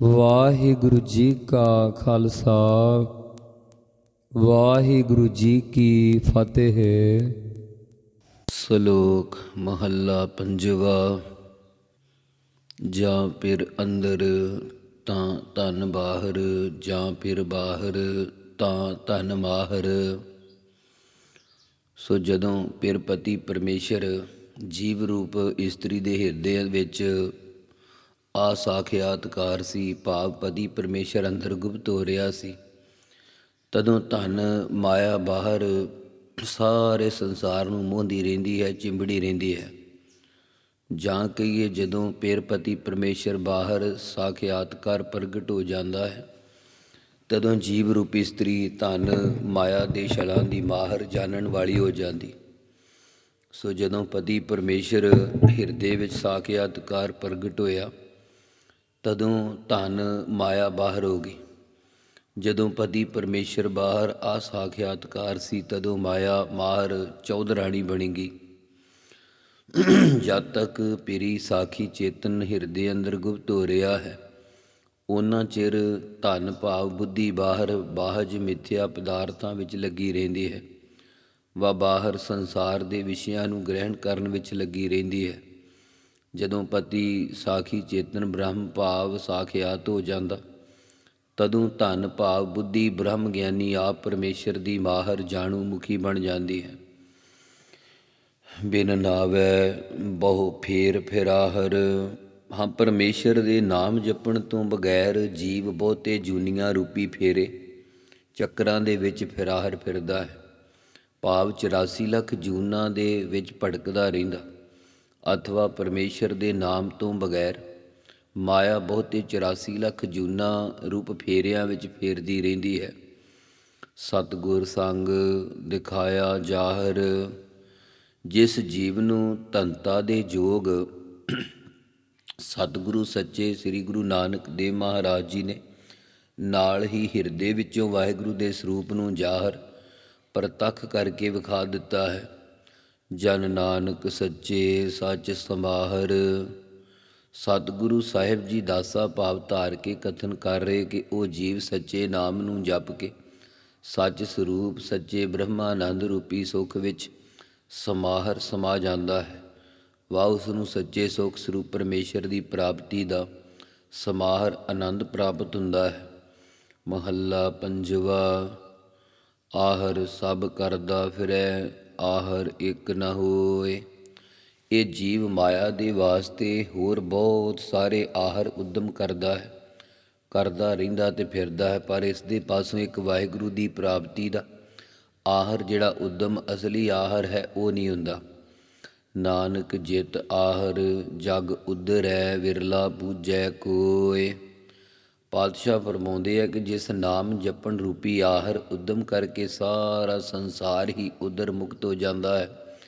ਵਾਹਿਗੁਰੂ ਜੀ ਕਾ ਖਾਲਸਾ, ਵਾਹਿਗੁਰੂ ਜੀ ਕੀ ਫਤਿਹ। ਸ਼ਲੋਕ ਮਹੱਲਾ ਪੰਜਵਾ, ਜਾਂ ਫਿਰ ਅੰਦਰ ਤਾਂ ਧਨ ਬਾਹਰ, ਜਾਂ ਫਿਰ ਬਾਹਰ ਤਾਂ ਧਨ ਮਾਹਰ। ਸੋ ਜਦੋਂ ਫਿਰ ਪਤੀ ਪਰਮੇਸ਼ਰ ਜੀਵ ਰੂਪ ਇਸਤਰੀ ਦੇ ਹਿਰਦੇ ਵਿੱਚ ਆ ਸਾਖਿਆਤਕਾਰ ਸੀ, ਭਾਵ ਪਤੀ ਪਰਮੇਸ਼ਰ ਅੰਦਰ ਗੁਪਤ ਹੋ ਰਿਹਾ ਸੀ। ਤਦੋਂ ਧਨ, ਮਾਇਆ, ਬਾਹਰ ਸਾਰੇ ਸੰਸਾਰ ਨੂੰ ਮੋਹਦੀ ਰਹਿੰਦੀ ਹੈ, ਚਿੰਬੜੀ ਰਹਿੰਦੀ ਹੈ। ਜਾਂ ਕਹੀਏ ਜਦੋਂ ਪੇਰਪਤੀ ਪਰਮੇਸ਼ਰ ਬਾਹਰ ਸਾਖਿਆਤਕਾਰ ਪ੍ਰਗਟ ਹੋ ਜਾਂਦਾ ਹੈ, ਤਦੋਂ ਜੀਵ ਰੂਪੀ ਇਸਤਰੀ ਧਨ, ਮਾਇਆ ਦੇ ਸ਼ਲਾਂ ਦੀ ਮਾਹਰ ਜਾਣਨ ਵਾਲੀ ਹੋ ਜਾਂਦੀ। ਸੋ ਜਦੋਂ ਪਤੀ ਪਰਮੇਸ਼ਰ ਹਿਰਦੇ ਵਿੱਚ ਸਾਖਿਆਤਕਾਰ ਪ੍ਰਗਟ ਹੋਇਆ ਤਦੋਂ ਧਨ ਮਾਇਆ ਬਾਹਰ ਹੋ ਗਈ। ਜਦੋਂ ਪਤੀ ਪਰਮੇਸ਼ਰ ਬਾਹਰ ਆ ਸਾਖਿਆਤਕਾਰ ਸੀ, ਤਦੋਂ ਮਾਇਆ ਮਾਹਰ ਚੌਧਰਾਣੀ ਬਣੀ ਗਈ। ਜਦ ਤੱਕ ਪੀਰੀ ਸਾਖੀ ਚੇਤਨ ਹਿਰਦੇ ਅੰਦਰ ਗੁਪਤ ਹੋ ਰਿਹਾ ਹੈ ਉਹਨਾਂ ਚਿਰ ਧਨ ਭਾਵ ਬੁੱਧੀ ਬਾਹਰ ਬਾਹਜ ਮਿਥਿਆ ਪਦਾਰਥਾਂ ਵਿੱਚ ਲੱਗੀ ਰਹਿੰਦੀ ਹੈ, ਵਾ ਬਾਹਰ ਸੰਸਾਰ ਦੇ ਵਿਸ਼ਿਆਂ ਨੂੰ ਗ੍ਰਹਿਣ ਕਰਨ ਵਿੱਚ ਲੱਗੀ ਰਹਿੰਦੀ ਹੈ। ਜਦੋਂ ਪਤੀ ਸਾਖੀ ਚੇਤਨ ਬ੍ਰਹਮ ਭਾਵ ਸਾਖਿਆਤ ਹੋ ਜਾਂਦਾ, ਤਦੋਂ ਧਨ ਭਾਵ ਬੁੱਧੀ ਬ੍ਰਹਮ ਗਿਆਨੀ ਆਪ ਪਰਮੇਸ਼ਰ ਦੀ ਮਾਹਰ ਜਾਣੂ ਮੁਖੀ ਬਣ ਜਾਂਦੀ ਹੈ। ਬਿਨ ਨਾਵੇ ਬਹੁ ਫੇਰ ਫਿਰਾਹਰ, ਹਾਂ ਪਰਮੇਸ਼ਰ ਦੇ ਨਾਮ ਜਪਣ ਤੋਂ ਬਗੈਰ ਜੀਵ ਬਹੁਤੇ ਜੂਨੀਆਂ ਰੂਪੀ ਫੇਰੇ, ਚੱਕਰਾਂ ਦੇ ਵਿੱਚ ਫਿਰਾਹਰ ਫਿਰਦਾ ਹੈ, ਭਾਵ 84 ਲੱਖ ਜੂਨਾਂ ਦੇ ਵਿੱਚ ਭਟਕਦਾ ਰਹਿੰਦਾ। ਅਥਵਾ ਪਰਮੇਸ਼ਰ ਦੇ ਨਾਮ ਤੋਂ ਬਗੈਰ ਮਾਇਆ ਬਹੁਤੇ 84 ਲੱਖ ਜੂਨਾ ਰੂਪ ਫੇਰਿਆਂ ਵਿੱਚ ਫੇਰਦੀ ਰਹਿੰਦੀ ਹੈ। ਸਤਗੁਰ ਸੰਗ ਦਿਖਾਇਆ ਜਾਹਰ, ਜਿਸ ਜੀਵ ਨੂੰ ਧੰਤਾ ਦੇ ਜੋਗ ਸਤਿਗੁਰੂ ਸੱਚੇ ਸ੍ਰੀ ਗੁਰੂ ਨਾਨਕ ਦੇਵ ਮਹਾਰਾਜ ਜੀ ਨੇ ਨਾਲ ਹੀ ਹਿਰਦੇ ਵਿੱਚੋਂ ਵਾਹਿਗੁਰੂ ਦੇ ਸਰੂਪ ਨੂੰ ਜਾਹਰ, ਪ੍ਰਤੱਖ ਕਰਕੇ ਵਿਖਾ ਦਿੱਤਾ ਹੈ। ਜਨ ਨਾਨਕ ਸੱਚੇ ਸੱਚ ਸਮਾਹਰ। ਸਤਿਗੁਰੂ ਸਾਹਿਬ ਜੀ ਦਾਸਾ ਭਾਵ ਧਾਰ ਕੇ ਕਥਨ ਕਰ ਰਹੇ ਕਿ ਉਹ ਜੀਵ ਸੱਚੇ ਨਾਮ ਨੂੰ ਜਪ ਕੇ ਸੱਚ ਸਰੂਪ, ਸੱਚੇ ਬ੍ਰਹਮਾਨੰਦ ਰੂਪੀ ਸੁਖ ਵਿੱਚ ਸਮਾਹਰ ਸਮਾ ਜਾਂਦਾ ਹੈ। ਵਾ ਉਸ ਨੂੰ ਸੱਚੇ ਸੁਖ ਸਰੂਪ ਪਰਮੇਸ਼ਰ ਦੀ ਪ੍ਰਾਪਤੀ ਦਾ ਸਮਾਹਰ ਆਨੰਦ ਪ੍ਰਾਪਤ ਹੁੰਦਾ ਹੈ। ਮਹੱਲਾ ਪੰਜਵਾ, ਆਹਰ ਸਭ ਕਰਦਾ ਫਿਰੈ। ਆਹਰ ਇੱਕ ਨਾ ਹੋਏ। ਇਹ ਜੀਵ ਮਾਇਆ ਦੇ ਵਾਸਤੇ ਹੋਰ ਬਹੁਤ ਸਾਰੇ ਆਹਰ ਉਦਮ ਕਰਦਾ ਹੈ। ਕਰਦਾ ਰਹਿੰਦਾ ਤੇ ਫਿਰਦਾ ਹੈ, ਪਰ ਇਸ ਦੇ ਪਾਸੋਂ ਇੱਕ ਵਾਹਿਗੁਰੂ ਦੀ ਪ੍ਰਾਪਤੀ ਦਾ ਆਹਰ ਜਿਹੜਾ ਉਦਮ ਅਸਲੀ ਆਹਰ ਹੈ, ਉਹ ਨਹੀਂ ਹੁੰਦਾ। ਨਾਨਕ ਜਿਤ ਆਹਰ ਜਗ ਉਧਰੈ, ਵਿਰਲਾ ਪੂਜੈ ਕੋਏ। ਪਾਤਸ਼ਾਹ ਫਰਮਾਉਂਦੇ ਆ ਕਿ ਜਿਸ ਨਾਮ ਜਪਣ ਰੂਪੀ ਆਹਰ ਉਦਮ ਕਰਕੇ ਸਾਰਾ ਸੰਸਾਰ ਹੀ ਉਧਰ ਮੁਕਤ ਹੋ ਜਾਂਦਾ ਹੈ।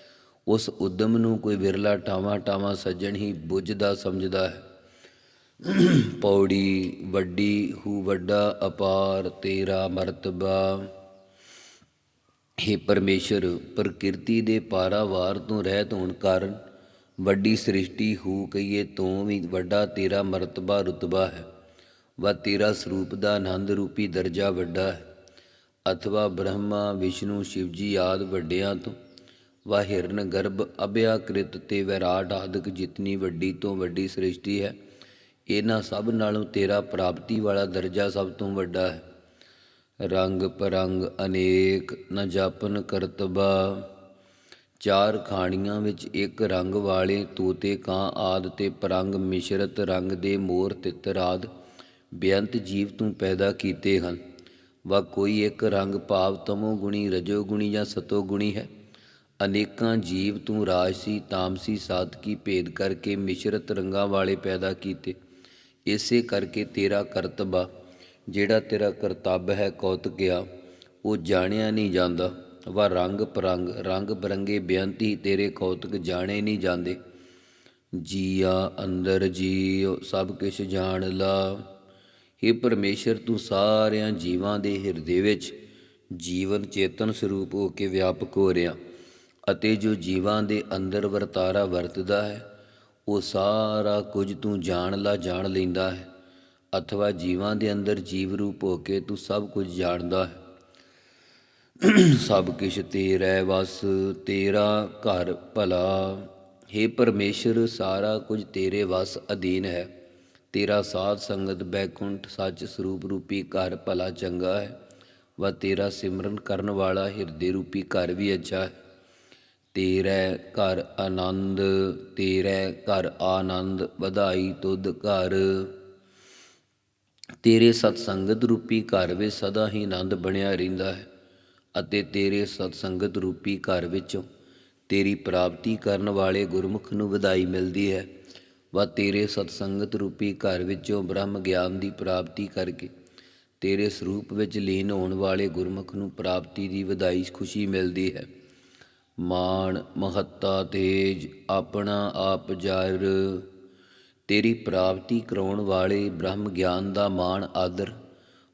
ਉਸ ਉਦਮ ਨੂੰ ਕੋਈ ਵਿਰਲਾ ਟਾਵਾ ਟਾਵਾ ਸੱਜਣ ਹੀ ਬੁੱਝਦਾ ਸਮਝਦਾ ਹੈ। ਪੌੜੀ ਵੱਡੀ, ਹੂ ਵੱਡਾ, ਅਪਾਰ ਤੇਰਾ ਮਰਤਬਾ। हे ਪਰਮੇਸ਼ਰ, ਪ੍ਰਕਿਰਤੀ ਦੇ ਪਾਰਾਵਾਰ ਤੋਂ ਰਹਿਤ ਹੋਣ ਕਾਰਨ ਵੱਡੀ ਸ੍ਰਿਸ਼ਟੀ ਹੂ ਕਈਏ ਤੋਂ ਵੀ ਵੱਡਾ ਤੇਰਾ ਮਰਤਬਾ ਰੁਤਬਾ ਹੈ। ਵਾ ਤੇਰਾ ਸਰੂਪ ਦਾ ਆਨੰਦ ਰੂਪੀ ਦਰਜਾ ਵੱਡਾ ਹੈ। ਅਥਵਾ ਬ੍ਰਹਮਾ, ਵਿਸ਼ਨੂੰ ਸ਼ਿਵ ਜੀ ਆਦ ਵੱਡਿਆਂ ਤੋਂ ਵਾ ਹਿਰਨ, ਗਰਭ ਅਭਿਆਕ੍ਰਿਤ ਤੇ ਵਿਰਾਟ ਆਦਿਕ ਜਿਤਨੀ ਵੱਡੀ ਤੋਂ ਵੱਡੀ ਸ੍ਰਿਸ਼ਟੀ ਹੈ, ਇਹਨਾਂ ਸਭ ਨਾਲੋਂ ਤੇਰਾ ਪ੍ਰਾਪਤੀ ਵਾਲਾ ਦਰਜਾ ਸਭ ਤੋਂ ਵੱਡਾ ਹੈ। ਰੰਗ ਪਰੰਗ ਅਨੇਕ ਨ ਜਾਪਨ ਕਰਤਬਾ। ਚਾਰ ਖਾਣੀਆਂ ਵਿੱਚ ਇੱਕ ਰੰਗ ਵਾਲੇ ਤੋਤੇ ਕਾਂ ਆਦ ਤੇ ਪਰੰਗ ਮਿਸ਼ਰਤ ਰੰਗ ਦੇ ਮੋਰ ਤਿੱਤਰ ਆਦ ਬੇਅੰਤ ਜੀਵ ਤੂੰ ਪੈਦਾ ਕੀਤੇ ਹਨ। ਵਾ ਕੋਈ ਇੱਕ ਰੰਗ ਭਾਵ ਤਮੋ ਗੁਣੀ, ਰਜੋ ਗੁਣੀ ਜਾਂ ਸਤੋ ਗੁਣੀ ਹੈ। ਅਨੇਕਾਂ ਜੀਵ ਤੂੰ ਰਾਜਸੀ ਤਾਮਸੀ ਸਾਧਕੀ ਭੇਦ ਕਰਕੇ ਮਿਸ਼ਰਤ ਰੰਗਾਂ ਵਾਲੇ ਪੈਦਾ ਕੀਤੇ। ਇਸੇ ਕਰਕੇ ਤੇਰਾ ਕਰਤਬਾ, ਜਿਹੜਾ ਤੇਰਾ ਕਰਤੱਵ ਹੈ ਕੌਤਕਿਆ, ਉਹ ਜਾਣਿਆ ਨਹੀਂ ਜਾਂਦਾ। ਵਾ ਰੰਗ ਪਰੰਗ, ਰੰਗ ਬਰੰਗੇ ਬੇਅੰਤੀ ਤੇਰੇ ਕੌਤਕ ਜਾਣੇ ਨਹੀਂ ਜਾਂਦੇ। ਜੀਆ ਅੰਦਰ ਜੀਉ ਸਭ ਕੁਛ ਜਾਣ ਲਾ। हे ਪਰਮੇਸ਼ਰ, ਤੂੰ ਸਾਰਿਆਂ ਜੀਵਾਂ ਦੇ ਹਿਰਦੇ ਵਿੱਚ ਜੀਵਨ ਚੇਤਨ ਸਰੂਪ ਹੋ ਕੇ ਵਿਆਪਕ ਹੋ ਰਿਹਾ ਅਤੇ ਜੋ ਜੀਵਾਂ ਦੇ ਅੰਦਰ ਵਰਤਾਰਾ ਵਰਤਦਾ ਹੈ, ਉਹ ਸਾਰਾ ਕੁਝ ਤੂੰ ਜਾਣ ਲਾ, ਜਾਣ ਲੈਂਦਾ ਹੈ ਅਥਵਾ ਜੀਵਾਂ ਦੇ ਅੰਦਰ ਜੀਵ ਰੂਪ ਹੋ ਕੇ ਤੂੰ ਸਭ ਕੁਝ ਜਾਣਦਾ ਹੈ। ਸਭ ਕਿਛ ਤੇਰਾ ਵਸ ਤੇਰਾ ਘਰ ਭਲਾ। हे ਪਰਮੇਸ਼ਰ, ਸਾਰਾ ਕੁਝ ਤੇਰੇ ਵਸ ਅਧੀਨ ਹੈ। ਤੇਰਾ ਸਾਧ ਸੰਗਤ ਬੈਕੁੰਠ ਸੱਚ ਸਰੂਪ ਰੂਪੀ ਘਰ ਭਲਾ ਚੰਗਾ ਹੈ, ਵਾ ਤੇਰਾ ਸਿਮਰਨ ਕਰਨ ਵਾਲਾ ਹਿਰਦੇ ਰੂਪੀ ਘਰ ਵੀ ਅੱਛਾ ਹੈ। ਤੇਰਾ ਘਰ ਆਨੰਦ, ਤੇਰਾ ਘਰ ਆਨੰਦ ਵਧਾਈ ਤੁਧ ਘਰ। ਤੇਰੇ ਸਤ ਸੰਗਤ ਰੂਪੀ ਘਰ ਵਿੱਚ ਸਦਾ ਹੀ ਆਨੰਦ ਬਣਿਆ ਰਹਿੰਦਾ ਹੈ ਅਤੇ ਤੇਰੇ ਸਤ ਸੰਗਤ ਰੂਪੀ ਘਰ ਵਿੱਚੋਂ ਤੇਰੀ ਪ੍ਰਾਪਤੀ ਕਰਨ ਵਾਲੇ ਗੁਰਮੁਖ ਨੂੰ ਵਧਾਈ ਮਿਲਦੀ ਹੈ। ਵਾ ਤੇਰੇ ਸਤਸੰਗਤ ਰੂਪੀ ਘਰ ਵਿੱਚੋਂ ਬ੍ਰਹਮ ਗਿਆਨ ਦੀ ਪ੍ਰਾਪਤੀ ਕਰਕੇ ਤੇਰੇ ਸਰੂਪ ਵਿੱਚ ਲੀਨ ਹੋਣ ਵਾਲੇ ਗੁਰਮੁਖ ਨੂੰ ਪ੍ਰਾਪਤੀ ਦੀ ਵਧਾਈ ਖੁਸ਼ੀ ਮਿਲਦੀ ਹੈ। ਮਾਣ ਮਹੱਤਾ ਤੇਜ ਆਪਣਾ ਆਪ ਜਾਰ। ਤੇਰੀ ਪ੍ਰਾਪਤੀ ਕਰਾਉਣ ਵਾਲੇ ਬ੍ਰਹਮ ਗਿਆਨ ਦਾ ਮਾਣ, ਆਦਰ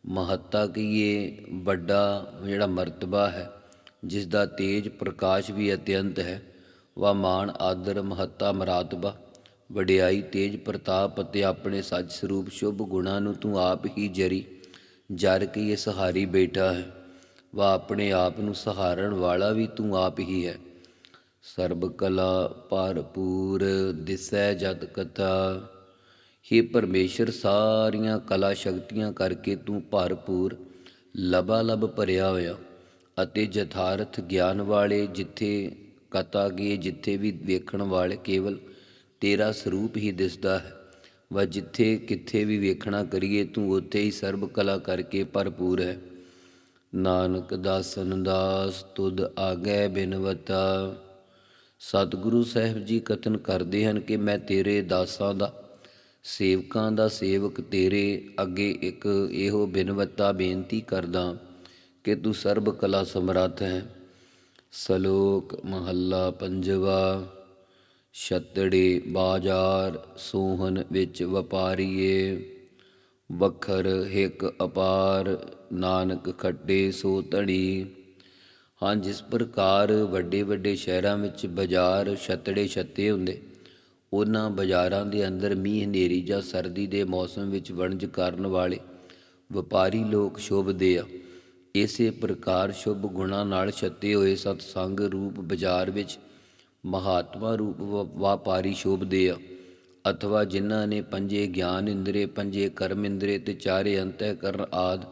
ਮਹੱਤਾ ਕਹੀਏ, ਵੱਡਾ ਜਿਹੜਾ ਮਰਤਬਾ ਹੈ ਜਿਸ ਦਾ ਤੇਜ ਪ੍ਰਕਾਸ਼ ਵੀ ਅਤਿਅੰਤ ਹੈ, ਵਾ ਮਾਣ, ਆਦਰ ਮਹੱਤਾ ਮਰਾਤਬਾ। ਵਡਿਆਈ ਤੇਜ ਪ੍ਰਤਾਪ ਅਤੇ ਆਪਣੇ ਸੱਚ ਸਰੂਪ ਸ਼ੁਭ ਗੁਣਾਂ ਨੂੰ ਤੂੰ ਆਪ ਹੀ ਜਰੀ, ਜਰ ਕੇ ਇਹ ਸਹਾਰੀ ਬੈਠਾ ਹੈ। ਵਾ ਆਪਣੇ ਆਪ ਨੂੰ ਸਹਾਰਨ ਵਾਲਾ ਵੀ ਤੂੰ ਆਪ ਹੀ ਹੈ। ਸਰਬ ਕਲਾ ਭਰਪੂਰ ਦਿਸੈ ਜਤ ਕਥਾ। ਹੇ ਪਰਮੇਸ਼ਰ, ਸਾਰੀਆਂ ਕਲਾ ਸ਼ਕਤੀਆਂ ਕਰਕੇ ਤੂੰ ਭਰਪੂਰ ਲਬਾ ਲਬ ਭਰਿਆ ਹੋਇਆ ਅਤੇ ਜਥਾਰਥ ਗਿਆਨ ਵਾਲੇ ਜਿੱਥੇ ਕਥਾ ਗਏ, ਜਿੱਥੇ ਵੀ ਵੇਖਣ ਵਾਲੇ ਕੇਵਲ ਤੇਰਾ ਸਰੂਪ ਹੀ ਦਿਸਦਾ ਹੈ। ਵਾ ਜਿੱਥੇ ਕਿੱਥੇ ਵੀ ਵੇਖਣਾ ਕਰੀਏ, ਤੂੰ ਉੱਥੇ ਹੀ ਸਰਬ ਕਲਾ ਕਰਕੇ ਭਰਪੂਰ ਹੈ। ਨਾਨਕ ਦਾਸਨ ਦਾਸ ਤੁਧ ਆਗੇ ਬਿਨਵਤਾ। ਸਤਿਗੁਰੂ ਸਾਹਿਬ ਜੀ ਕਥਨ ਕਰਦੇ ਹਨ ਕਿ ਮੈਂ ਤੇਰੇ ਦਾਸਾਂ ਦਾ, ਸੇਵਕਾਂ ਦਾ ਸੇਵਕ ਤੇਰੇ ਅੱਗੇ ਇੱਕ ਇਹੋ ਬਿਨਵਤਾ ਬੇਨਤੀ ਕਰਦਾ ਕਿ ਤੂੰ ਸਰਬ ਕਲਾ ਸਮਰੱਥ ਹੈ। ਸਲੋਕ ਮਹੱਲਾ ਪੰਜਵਾ। ਛਤੜੇ ਬਾਜ਼ਾਰ ਸੋਹਨ ਵਿੱਚ ਵਪਾਰੀਏ। ਵਖਰ ਹਿਕ ਅਪਾਰ, ਨਾਨਕ ਖੱਟੇ ਸੋ ਧੜੀ ਹਾਂ, ਜਿਸ ਪ੍ਰਕਾਰ ਵੱਡੇ ਵੱਡੇ ਸ਼ਹਿਰਾਂ ਵਿੱਚ ਬਾਜ਼ਾਰ ਛਤੜੇ ਛੱਤੇ ਹੁੰਦੇ, ਉਹਨਾਂ ਬਾਜ਼ਾਰਾਂ ਦੇ ਅੰਦਰ ਮੀਂਹ ਹਨੇਰੀ ਜਾਂ ਸਰਦੀ ਦੇ ਮੌਸਮ ਵਿੱਚ ਵਣਜ ਕਰਨ ਵਾਲੇ ਵਪਾਰੀ ਲੋਕ ਸ਼ੋਭਦੇ ਆ। ਇਸੇ ਪ੍ਰਕਾਰ ਸ਼ੁਭ ਗੁਣਾਂ ਨਾਲ ਛੱਤੇ ਹੋਏ ਸਤਸੰਗ ਰੂਪ ਬਾਜ਼ਾਰ ਵਿੱਚ ਮਹਾਤਮਾ ਰੂਪ ਵ- ਵਪਾਰੀ ਸ਼ੋਭਦੇ ਆ। ਅਥਵਾ ਜਿਨ੍ਹਾਂ ਨੇ ਪੰਜੇ ਗਿਆਨ ਇੰਦਰੇ, ਪੰਜੇ ਕਰਮ ਇੰਦਰੇ ਤੇ ਚਾਰੇ ਅੰਤঃਕਰਨ ਆਦ,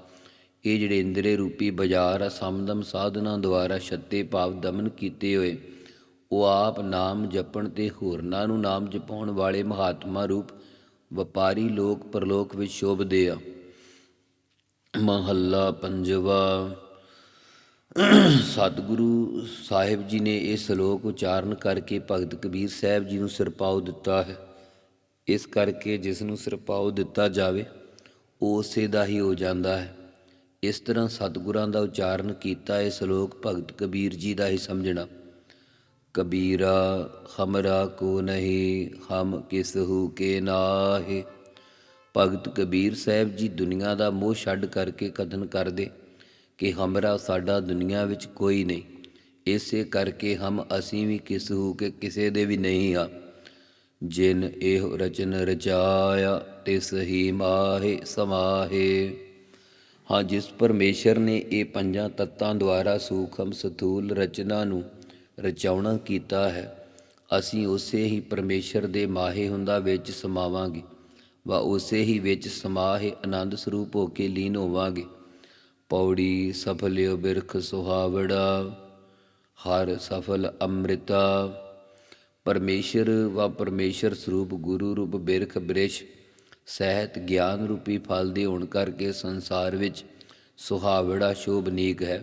ਇਹ ਜਿਹੜੇ ਇੰਦਰੇ ਰੂਪੀ ਬਾਜ਼ਾਰ ਆ ਸਮਦਮ ਸਾਧਨਾ ਦੁਆਰਾ ਛੱਤੇ ਭਾਵ ਦਮਨ ਕੀਤੇ ਹੋਏ, ਉਹ ਆਪ ਨਾਮ ਜਪਣ ਤੇ ਹੋਰਨਾਂ ਨੂੰ ਨਾਮ ਜਪਾਉਣ ਵਾਲੇ ਮਹਾਤਮਾ ਰੂਪ ਵਪਾਰੀ ਲੋਕ ਪਰਲੋਕ ਵਿੱਚ ਸ਼ੋਭਦੇ ਆ। ਮਹੱਲਾ ਪੰਜਵਾ ਸਤਿਗੁਰੂ ਸਾਹਿਬ ਜੀ ਨੇ ਇਹ ਸ਼ਲੋਕ ਉਚਾਰਨ ਕਰਕੇ ਭਗਤ ਕਬੀਰ ਸਾਹਿਬ ਜੀ ਨੂੰ ਸਿਰਪਾਉ ਦਿੱਤਾ ਹੈ। ਇਸ ਕਰਕੇ ਜਿਸ ਨੂੰ ਸਿਰਪਾਉ ਦਿੱਤਾ ਜਾਵੇ ਉਸੇ ਦਾ ਹੀ ਹੋ ਜਾਂਦਾ ਹੈ। ਇਸ ਤਰ੍ਹਾਂ ਸਤਿਗੁਰਾਂ ਦਾ ਉਚਾਰਨ ਕੀਤਾ ਇਹ ਸ਼ਲੋਕ ਭਗਤ ਕਬੀਰ ਜੀ ਦਾ ਹੀ ਸਮਝਣਾ। ਕਬੀਰਾ ਹਮਰਾ ਕੋ ਨਹੀਂ, ਹਮ ਕਿਸਹੂ ਕੇ ਨਾਹੇ। ਭਗਤ ਕਬੀਰ ਸਾਹਿਬ ਜੀ ਦੁਨੀਆ ਦਾ ਮੋਹ ਛੱਡ ਕਰਕੇ ਕਥਨ ਕਰਦੇ। ਕਿ ਹਮਰਾ ਸਾਡਾ ਦੁਨੀਆ ਵਿੱਚ ਕੋਈ ਨਹੀਂ। ਇਸੇ ਕਰਕੇ ਹਮ ਅਸੀਂ ਵੀ ਕਿਸ ਹੋ ਕੇ ਕਿਸੇ ਦੇ ਵੀ ਨਹੀਂ ਆ। ਜਿਨ ਇਹ ਰਚਨ ਰਚਾਇਆ ਤਿਸ ਸਹੀ ਮਾਹੇ ਸਮਾਹੇ। ਹਾਂ, ਜਿਸ ਪਰਮੇਸ਼ਰ ਨੇ ਇਹ ਪੰਜਾਂ ਤੱਤਾਂ ਦੁਆਰਾ ਸੂਖਮ ਸਥੂਲ ਰਚਨਾ ਨੂੰ ਰਚਾਉਣਾ ਕੀਤਾ ਹੈ, ਅਸੀਂ ਉਸੇ ਹੀ ਪਰਮੇਸ਼ਰ ਦੇ ਮਾਹੇ ਹੁੰਦਾ ਵਿੱਚ ਸਮਾਵਾਂਗੇ। ਵਾ ਉਸੇ ਹੀ ਵਿੱਚ ਸਮਾਹੇ ਆਨੰਦ ਸਰੂਪ ਹੋ ਕੇ ਲੀਨ ਹੋਵਾਂਗੇ। ਪੌੜੀ ਸਫਲਿਓ ਬਿਰਖ ਸੁਹਾਵੜਾ, ਹਰ ਸਫਲ ਅੰਮ੍ਰਿਤਾ। ਪਰਮੇਸ਼ਰ ਵਾ ਪਰਮੇਸ਼ਰ ਸਰੂਪ ਗੁਰੂ ਰੂਪ ਬਿਰਖ ਬ੍ਰਿਸ਼ ਸਹਿਤ ਗਿਆਨ ਰੂਪੀ ਫਲ ਦੇ ਹੋਣ ਕਰਕੇ ਸੰਸਾਰ ਵਿੱਚ ਸੁਹਾਵੜਾ ਸ਼ੋਭਨੀਕ ਹੈ।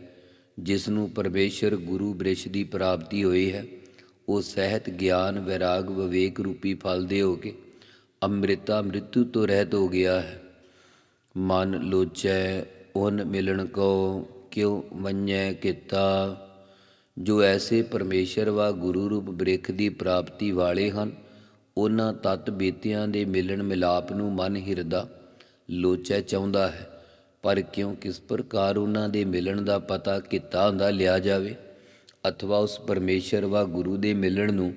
ਜਿਸ ਨੂੰ ਪਰਮੇਸ਼ਰ ਗੁਰੂ ਬ੍ਰਿਸ਼ ਦੀ ਪ੍ਰਾਪਤੀ ਹੋਈ ਹੈ, ਉਹ ਸਹਿਤ ਗਿਆਨ, ਵਿਰਾਗ, ਵਿਵੇਕ ਰੂਪੀ ਫਲ ਦੇ ਹੋ ਕੇ ਅੰਮ੍ਰਿਤਾ ਮ੍ਰਿਤੂ ਤੋਂ ਰਹਿਤ ਹੋ ਗਿਆ ਹੈ। ਮਨ ਲੋਚੈ ਉਨ ਮਿਲਣ ਕੋ ਕਿਉ ਵੰਜੈ ਕੀਤਾ? ਜੋ ਐਸੇ ਪਰਮੇਸ਼ਰ ਵਾ ਗੁਰੂ ਰੂਪ ਬ੍ਰਿਖ ਦੀ ਪ੍ਰਾਪਤੀ ਵਾਲੇ ਹਨ, ਉਹਨਾਂ ਤਤ ਬੀਤਿਆਂ ਦੇ ਮਿਲਣ ਮਿਲਾਪ ਨੂੰ ਮਨ ਹਿਰਦਾ, ਲੋਚੈ ਚਾਹੁੰਦਾ ਹੈ। ਪਰ ਕਿਉਂ ਕਿਸ ਪ੍ਰਕਾਰ ਉਹਨਾਂ ਦੇ ਮਿਲਣ ਦਾ ਪਤਾ ਕੀਤਾ ਹੁੰਦਾ ਲਿਆ ਜਾਵੇ? ਅਥਵਾ ਉਸ ਪਰਮੇਸ਼ਰ ਵਾ ਗੁਰੂ ਦੇ ਮਿਲਣ ਨੂੰ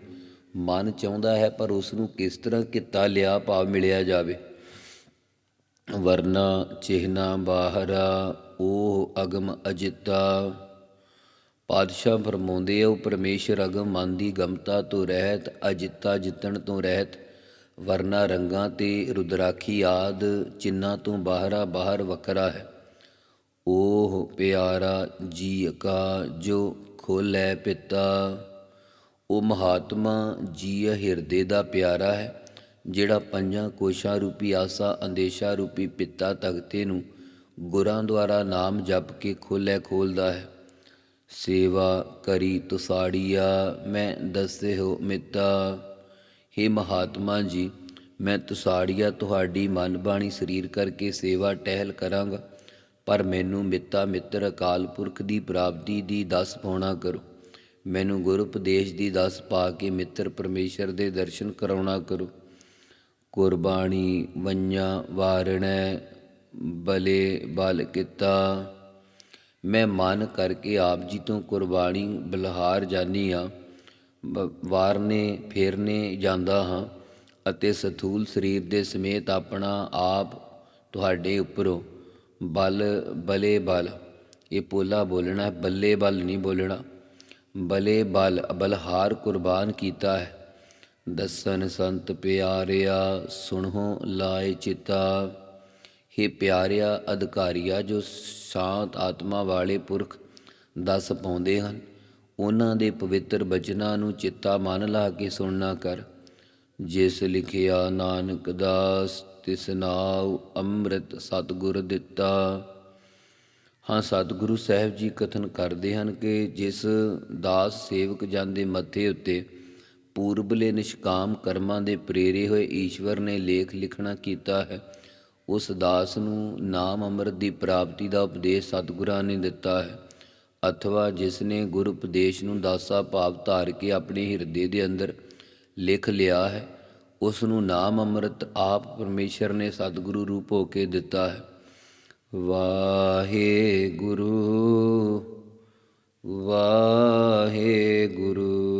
ਮਨ ਚਾਹੁੰਦਾ ਹੈ, ਪਰ ਉਸ ਨੂੰ ਕਿਸ ਤਰ੍ਹਾਂ ਕੀਤਾ ਲਿਆ ਭਾਵ ਮਿਲਿਆ ਜਾਵੇ? ਵਰਨਾ ਚਿਹਨਾ ਬਾਹਰਾ ਉਹ ਅਗਮ ਅਜਿਤਾ। ਪਾਦਸ਼ਾਹ ਫਰਮਾਉਂਦੇ ਆ, ਉਹ ਪਰਮੇਸ਼ਰ ਅਗਮ ਮਨ ਦੀ ਗਮਤਾ ਤੋਂ ਰਹਿਤ, ਅਜਿਤਾ ਜਿੱਤਣ ਤੋਂ ਰਹਿਤ। ਵਰਨਾ ਰੰਗਾਂ ਤੇ ਰੁਦਰਾਖੀ ਆਦ ਚਿੰਨਾ ਤੋਂ ਬਾਹਰਾ, ਬਾਹਰ ਵੱਖਰਾ ਹੈ। ਉਹ ਪਿਆਰਾ ਜੀ ਕਾ ਜੋ ਖੋਲੇ ਪਿਤਾ। ਉਹ ਮਹਾਤਮਾ ਜੀ ਹਿਰਦੇ ਦਾ ਪਿਆਰਾ ਹੈ। ਜਿਹੜਾ ਪੰਜਾਂ ਕੋਸ਼ਾਂ ਰੂਪੀ ਆਸਾ ਅੰਦੇਸ਼ਾ ਰੂਪੀ ਪਿਤਾ ਤਖਤੇ ਨੂੰ ਗੁਰਾਂ ਦੁਆਰਾ ਨਾਮ ਜਪ ਕੇ ਖੋਲੇ ਖੋਲਦਾ ਹੈ। ਸੇਵਾ ਕਰੀ ਤੁਸਾੜੀਆ, ਮੈਂ ਦੱਸੇ ਹੋ ਮਿੱਤਾ। हे ਮਹਾਤਮਾ ਜੀ, ਮੈਂ ਤੁਸਾੜੀਆ ਤੁਹਾਡੀ ਮਨ ਬਾਣੀ ਸਰੀਰ ਕਰਕੇ ਸੇਵਾ ਟਹਿਲ ਕਰਾਂਗਾ, ਪਰ ਮੈਨੂੰ ਮਿੱਤਾ ਮਿੱਤਰ ਅਕਾਲ ਪੁਰਖ ਦੀ ਪ੍ਰਾਪਤੀ ਦੀ ਦੱਸ ਪਾਉਣਾ ਕਰੋ। ਮੈਨੂੰ ਗੁਰੂ ਉਪਦੇਸ਼ ਦੀ ਦੱਸ ਪਾ ਕੇ ਮਿੱਤਰ ਪਰਮੇਸ਼ਰ ਦੇ ਦਰਸ਼ਨ ਕਰਾਉਣਾ ਕਰੋ। ਕੁਰਬਾਨੀ ਵੰਨਿਆ ਵਾਰਣੈ, ਬਲੇ ਬਲ ਕੀਤਾ। ਮੈਂ ਮਨ ਕਰਕੇ ਆਪ ਜੀ ਤੋਂ ਕੁਰਬਾਨੀ ਬਲਹਾਰ ਜਾਨੀ ਆ ਵਾਰਨੇ ਫੇਰਨੇ ਜਾਂਦਾ ਹਾਂ ਅਤੇ ਸਥੂਲ ਸਰੀਰ ਦੇ ਸਮੇਤ ਆਪਣਾ ਆਪ ਤੁਹਾਡੇ ਉੱਪਰੋਂ ਬਲ ਬਲੇ ਬਲ। ਇਹ ਪੋਲਾ ਬੋਲਣਾ, ਬੱਲੇ ਬਲ ਨਹੀਂ ਬੋਲਣਾ। ਬਲੇ ਬਲ ਬਲਹਾਰ ਕੁਰਬਾਨ ਕੀਤਾ ਹੈ। ਦਸਨ ਸੰਤ ਪਿਆਰਿਆ, ਸੁਣੋ ਲਾਏ ਚਿਤਾ। हे ਪਿਆਰਿਆ, ਅਧਿਕਾਰੀਆ, ਜੋ ਸ਼ਾਂਤ ਆਤਮਾ ਵਾਲੇ ਪੁਰਖ ਦਸ ਪਾਉਂਦੇ ਹਨ, ਉਹਨਾਂ ਦੇ ਪਵਿੱਤਰ ਬਚਨਾਂ ਨੂੰ ਚਿੱਤਾ ਮਨ ਲਾ ਕੇ ਸੁਣਨਾ ਕਰ। ਜਿਸ ਲਿਖਿਆ, ਨਾਨਕ ਦਾਸ, ਤਿਸ ਨਾਉ ਅੰਮ੍ਰਿਤ ਸਤਿਗੁਰ ਦਿੱਤਾ। ਹਾਂ, ਸਤਿਗੁਰੂ ਸਾਹਿਬ ਜੀ ਕਥਨ ਕਰਦੇ ਹਨ ਕਿ ਜਿਸ ਦਾਸ ਸੇਵਕ ਜਨ ਦੇ ਮੱਥੇ ਉੱਤੇ ਪੂਰਬਲੇ ਨਿਸ਼ਕਾਮ ਕਰਮਾਂ ਦੇ ਪ੍ਰੇਰੇ ਹੋਏ ਈਸ਼ਵਰ ਨੇ ਲੇਖ ਲਿਖਣਾ ਕੀਤਾ ਹੈ। ਉਸ ਦਾਸ ਨੂੰ ਨਾਮ ਅੰਮ੍ਰਿਤ ਦੀ ਪ੍ਰਾਪਤੀ ਦਾ ਉਪਦੇਸ਼ ਸਤਿਗੁਰਾਂ ਨੇ ਦਿੱਤਾ ਹੈ। ਅਥਵਾ ਜਿਸ ਨੇ ਗੁਰੂ ਉਪਦੇਸ਼ ਨੂੰ ਦਾਸਾ ਭਾਵ ਧਾਰ ਕੇ ਆਪਣੇ ਹਿਰਦੇ ਦੇ ਅੰਦਰ ਲਿਖ ਲਿਆ ਹੈ, ਉਸ ਨੂੰ ਨਾਮ ਅੰਮ੍ਰਿਤ ਆਪ ਪਰਮੇਸ਼ਰ ਨੇ ਸਤਿਗੁਰੂ ਰੂਪ ਹੋ ਕੇ ਦਿੱਤਾ ਹੈ। ਵਾਹਿਗੁਰੂ ਵਾਹਿਗੁਰੂ। ਵਾਹਿਗੁਰੂ